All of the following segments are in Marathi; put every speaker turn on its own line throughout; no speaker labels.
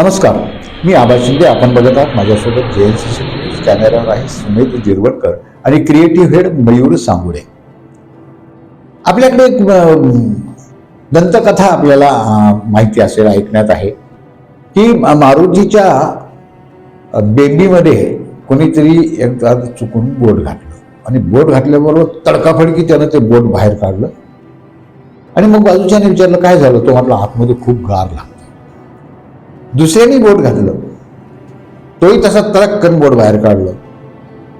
नमस्कार. मी आबा शिंदे. आपण बघत आहात माझ्यासोबत जे एन सी न्यूज कॅमेरावर आहे सुमित जिरवडकर आणि क्रिएटिव्ह हेड मयूर सांगुडे. आपल्याकडे एक दंतकथा आपल्याला माहिती असेल ऐकण्यात आहे की मारुतीच्या अं, बेंबीमध्ये कोणीतरी एकदा चुकून बोट घातलं. आणि बोट घातल्याबरोबर तडकाफडकी त्यानं ते बोट बाहेर काढलं. आणि मग बाजूच्याने विचारलं काय झालं? तो म्हटलं आतमध्ये खूप गार लागला दुसऱ्याने बोट घातलं. तोही तसा तडक्कन बोट बाहेर काढलं.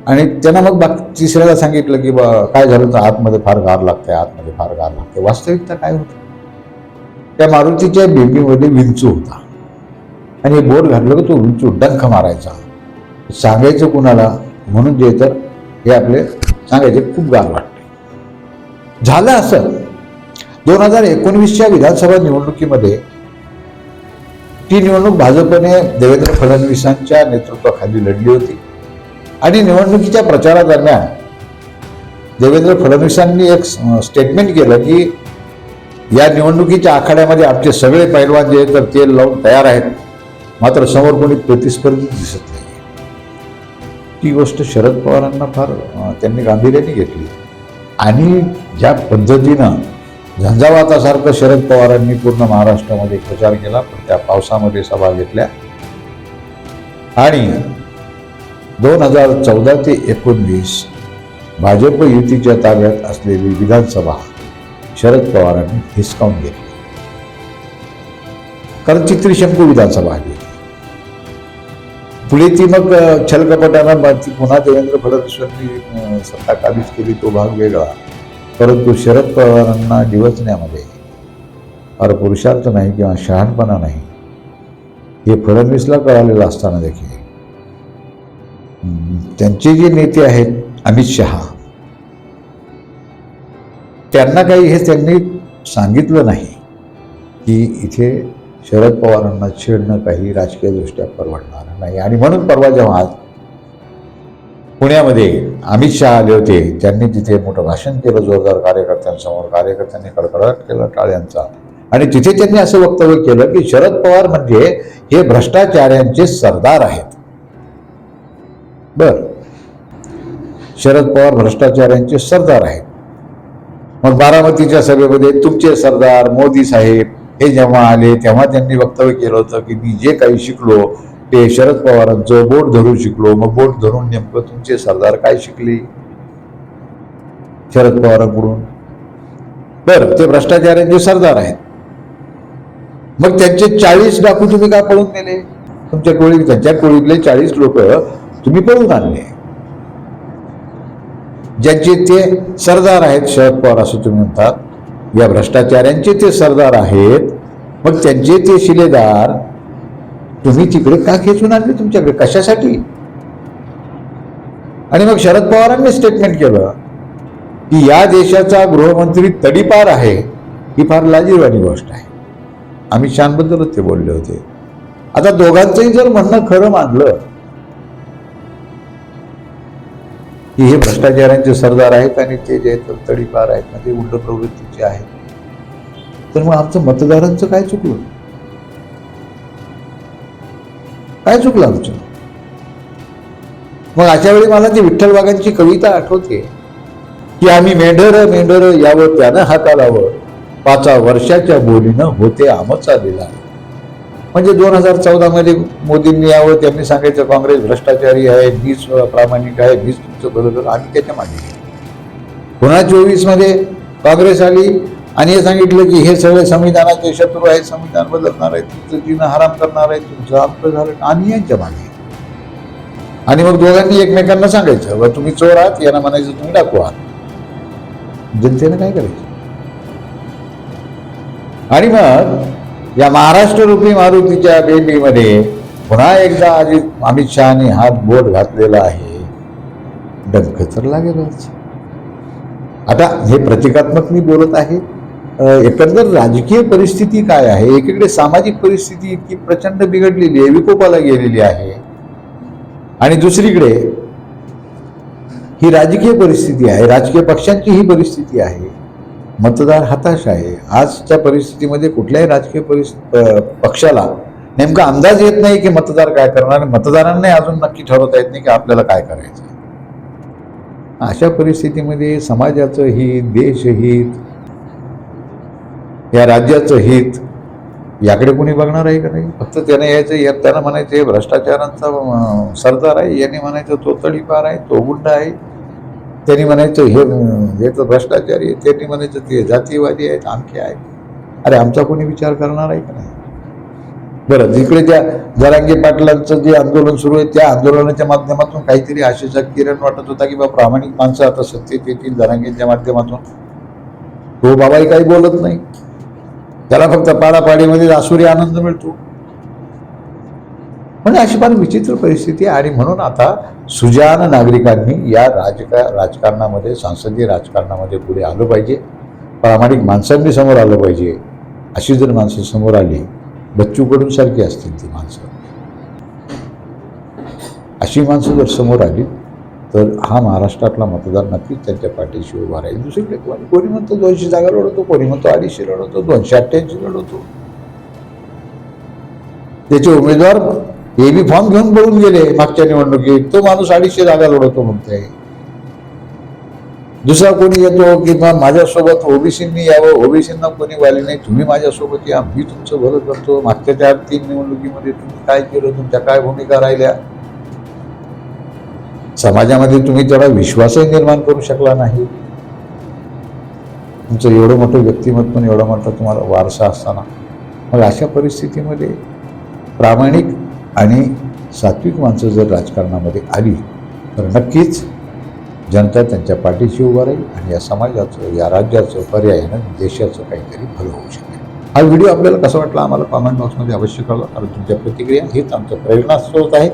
आणि त्यांना मग बाकी तिसऱ्याला सांगितलं की बा काय झालं तर आतमध्ये फार गार लागतंय आतमध्ये फार गार लागते वास्तविकता काय होतं? त्या मारुतीच्या बेबीमध्ये विंचू होता. आणि हे बोट घातलं की तो विंचू डंख मारायचा. सांगायचं कुणाला? म्हणून जे तर हे आपले सांगायचे खूप गार वाटते. झालं असं. दोन हजार एकोणवीसच्या विधानसभा निवडणुकीमध्ये ती निवडणूक भाजपने देवेंद्र फडणवीसांच्या नेतृत्वाखाली लढली होती. आणि निवडणुकीच्या प्रचारादरम्यान देवेंद्र फडणवीसांनी एक स्टेटमेंट केलं की या निवडणुकीच्या आखाड्यामध्ये आमचे सगळे पैलवान जे आहेत तर तेल लावून तयार आहेत. मात्र समोर कोणी प्रतिस्पर्धी दिसत नाही ती गोष्ट शरद पवारांना फार त्यांनी गांभीर्याने घेतली. आणि ज्या पद्धतीनं झंझावातासारखं शरद पवारांनी पूर्ण महाराष्ट्रामध्ये प्रचार केला पण त्या पावसामध्ये सभा घेतल्या. आणि दोन हजार चौदा ते एकोणवीस भाजप युतीच्या ताब्यात असलेली विधानसभा शरद पवारांनी हिसकावून घेतली. कारण ती त्रिशंकू विधानसभा आली. पुढे ती मग छलकपटानं पुन्हा देवेंद्र फडणवीसांनी सत्ता काबीज केली तो भाग वेगळा. परंतु शरद पवारांना डिवचण्यामध्ये फार पुरुषार्थ नाही किंवा शहाणपणा नाही. हे फडणवीसला कळालेलं असताना देखील. त्यांचे जे नेते आहेत अमित शहा. त्यांना काही हे त्यांनी सांगितलं नाही की इथे शरद पवारांना छेडणं काही राजकीयदृष्ट्या परवडणार नाही. आणि म्हणून परवा जेव्हा आज पुण्यामध्ये अमित शहा आले होते. त्यांनी तिथे मोठं भाषण केलं जोरदार कार्यकर्त्यांसमोर. कार्यकर्त्यांनी कडकडाट केला टाळ्यांचा. आणि तिथे त्यांनी असं वक्तव्य केलं की शरद पवार म्हणजे हे भ्रष्टाचार्यांचे सरदार आहेत. बर. शरद पवार भ्रष्टाचार्यांचे सरदार आहेत. मग बारामतीच्या सभेमध्ये तुमचे सरदार मोदी साहेब हे जेव्हा आले तेव्हा त्यांनी वक्तव्य केलं होतं की मी जे काही शिकलो ते शरद पवारांचं बोट धरून शिकलो मग बोट धरून नेमकं तुमचे सरदार काय शिकले? शरद पवारांकडून. बर ते भ्रष्टाचार्यांचे सरदार आहेत. मग त्यांचे चाळीस डाकू तुम्ही का पळून नेले? तुमच्या टोळी त्यांच्या टोळीतले चाळीस लोक तुम्ही पळून आणले. ज्यांचे ते सरदार आहेत शरद पवार असं तुम्ही म्हणतात या भ्रष्टाचार्यांचे ते सरदार आहेत मग त्यांचे ते शिलेदार तुम्ही तिकडे का खेचून आणले तुमच्याकडे कशासाठी? आणि मग शरद पवारांनी स्टेटमेंट केलं की या देशाचा गृहमंत्री तडीपार आहे ही फार लाजीरवाणी गोष्ट आहे. अमित शहाबद्दलच ते बोलले होते. आता दोघांचंही जर म्हणणं खरं मानलं की हे भ्रष्टाचारांचे सरदार आहेत आणि ते जे आहेत तडीपार आहेत म्हणजे उलट प्रवृत्तीचे आहेत. तर मग आमचं मतदारांचं काय चुकलं? काय चुकलं आमचं? मग अशा वेळी मला ती विठ्ठल वाघांची कविता आठवते की आम्ही मेंढर मेंढर यावं त्यानं हातालावं पाचा वर्षाच्या बोलीनं होते आमचा दिला म्हणजे दोन हजार चौदामध्ये मोदींनी यावं त्यांनी सांगायचं काँग्रेस भ्रष्टाचारी आहे वीस प्रामाणिक आहे वीस तुमचं बरोबर आम्ही त्याच्यामागे पुन्हा चोवीसमध्ये काँग्रेस आली आणि हे सांगितलं की हे सगळे संविधानाचे शत्रू आहेत संविधान बदलणार आहे तुमचं जीवन हराम करणार आहे तुमचं आपलं झालं आणि यांच्या मागे. आणि मग दोघांनी एकमेकांना सांगायचं "व तुम्ही चोर आहात यांना म्हणायचं तुम्ही डाकू आहात. जनतेनं काय करायचं? आणि मग या महाराष्ट्र रूपी मारुतीच्या बेंबीमध्ये पुन्हा एकदा अजित अमित शहाने हात बोट घातलेला आहे. डंख तर लागेलच. आता हे प्रतिकात्मक मी बोलत आहे. एकंदर राजकीय परिस्थिती काय आहे? एकीकडे सामाजिक परिस्थिती इतकी प्रचंड बिघडलेली आहे विकोपाला गेलेली आहे. आणि दुसरीकडे ही राजकीय परिस्थिती आहे राजकीय पक्षांची ही परिस्थिती आहे. मतदार हताश आहे. आजच्या परिस्थितीमध्ये कुठल्याही राजकीय परिस्थिती पक्षाला नेमका अंदाज येत नाही की मतदार काय करणार मतदारांनाही मतदारांना अजून नक्की ठरवता येत नाही की आपल्याला काय करायचं अशा परिस्थितीमध्ये समाजाचं हित देशहित या राज्याचं हित याकडे कोणी बघणार आहे का नाही? फक्त त्याने यायचं या- त्यानं म्हणायचं हे भ्रष्टाचारांचा सरदार आहे. याने म्हणायचं तो तडीपार आहे तो गुंड आहे. त्यांनी म्हणायचं हे हे तर भ्रष्टाचारी आहे. त्यांनी म्हणायचं ते जातीयवादी आहेत आणखी आहे अरे आमचा कोणी विचार करणार आहे का नाही? बरं जिकडे त्या जरांगे पाटलांचं जे आंदोलन सुरू आहे त्या आंदोलनाच्या माध्यमातून काहीतरी आशेचा किरण वाटत होता की बा प्रामाणिक माणसं आता सत्तेत येतील जरांगेच्या माध्यमातून. तो बाबाही काही बोलत नाही. त्याला फक्त पाडापाडीमध्ये आसुरी आनंद मिळतो. म्हणजे अशी फार विचित्र परिस्थिती आहे. आणि म्हणून आता सुजान नागरिकांनी या राजका राजकारणामध्ये सांसदीय राजकारणामध्ये पुढे आलं पाहिजे. प्रामाणिक माणसांनी समोर आलं पाहिजे. अशी जर माणसं समोर आली बच्चू कडून सारखी असतील ती माणसं. अशी माणसं जर समोर आली तर हा महाराष्ट्रातला मतदार नक्कीच त्यांच्या पाठीशी उभा राहील. दुसरीकडे कोणी? कोणी म्हणतो दोनशे जागा लढवतो कोणी म्हणतो अडीचशे लढवतो दोनशे अठ्ठ्याऐंशी लढवतो. त्याचे उमेदवार हे बी फॉर्म घेऊन पळून गेले मागच्या निवडणुकीत. तो माणूस अडीचशे जागा लढवतो म्हणतोय. दुसरा कोणी येतो की बा माझ्यासोबत ओबीसींनी यावं ओबीसींना कोणी वाले नाही तुम्ही माझ्यासोबत या मी तुमचं भरत करतो. मागच्या चार तीन निवडणुकीमध्ये तुम्ही काय केलं तुमच्या काय भूमिका राहिल्या? समाजामध्ये तुम्ही त्याला विश्वासही निर्माण करू शकला नाही तुमचं एवढं मोठं व्यक्तिमत्व एवढं एवढा मोठा तुम्हाला वारसा असताना मग अशा परिस्थितीमध्ये प्रामाणिक आणि सात्विक माणसं जर राजकारणामध्ये आली तर नक्कीच जनता त्यांच्या पाठीशी उभा राहील आणि या समाजाचं या राज्याचं पर्यायानं देशाचं काहीतरी भलं होऊ शकेल. हा व्हिडिओ आपल्याला कसा वाटला आम्हाला कॉमेंट बॉक्समध्ये अवश्य कळवा कारण तुमच्या प्रतिक्रिया हेच आमचं प्रेरणास्रोत आहे.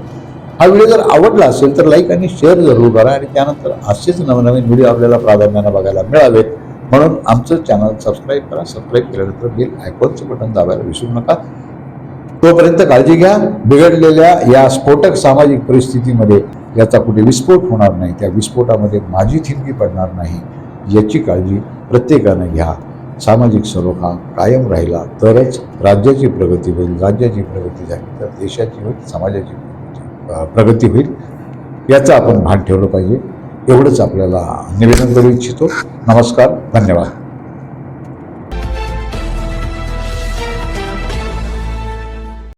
हा व्हिडिओ जर आवडला असेल तर लाईक आणि शेअर जरूर करा आणि त्यानंतर असेच नवनवीन व्हिडिओ आपल्याला प्राधान्यानं बघायला मिळावेत. म्हणून आमचं चॅनल सबस्क्राईब करा. सबस्क्राईब केल्यानंतर बेल आयकॉनचं बटन दाबायला विसरू नका. तोपर्यंत काळजी घ्या. बिघडलेल्या या स्फोटक सामाजिक परिस्थितीमध्ये याचा कुठे विस्फोट होणार नाही. त्या विस्फोटामध्ये माझी थिंकी पडणार नाही याची काळजी प्रत्येकानं घ्या. सामाजिक सलोखा कायम राहिला तरच राज्याची प्रगती होईल. राज्याची प्रगती झाली तर देशाची होईल समाजाची होईल. प्रगती होईल याचं आपण भान ठेवलं पाहिजे. एवढंच आपल्याला निवेदन करू इच्छितो. नमस्कार धन्यवाद.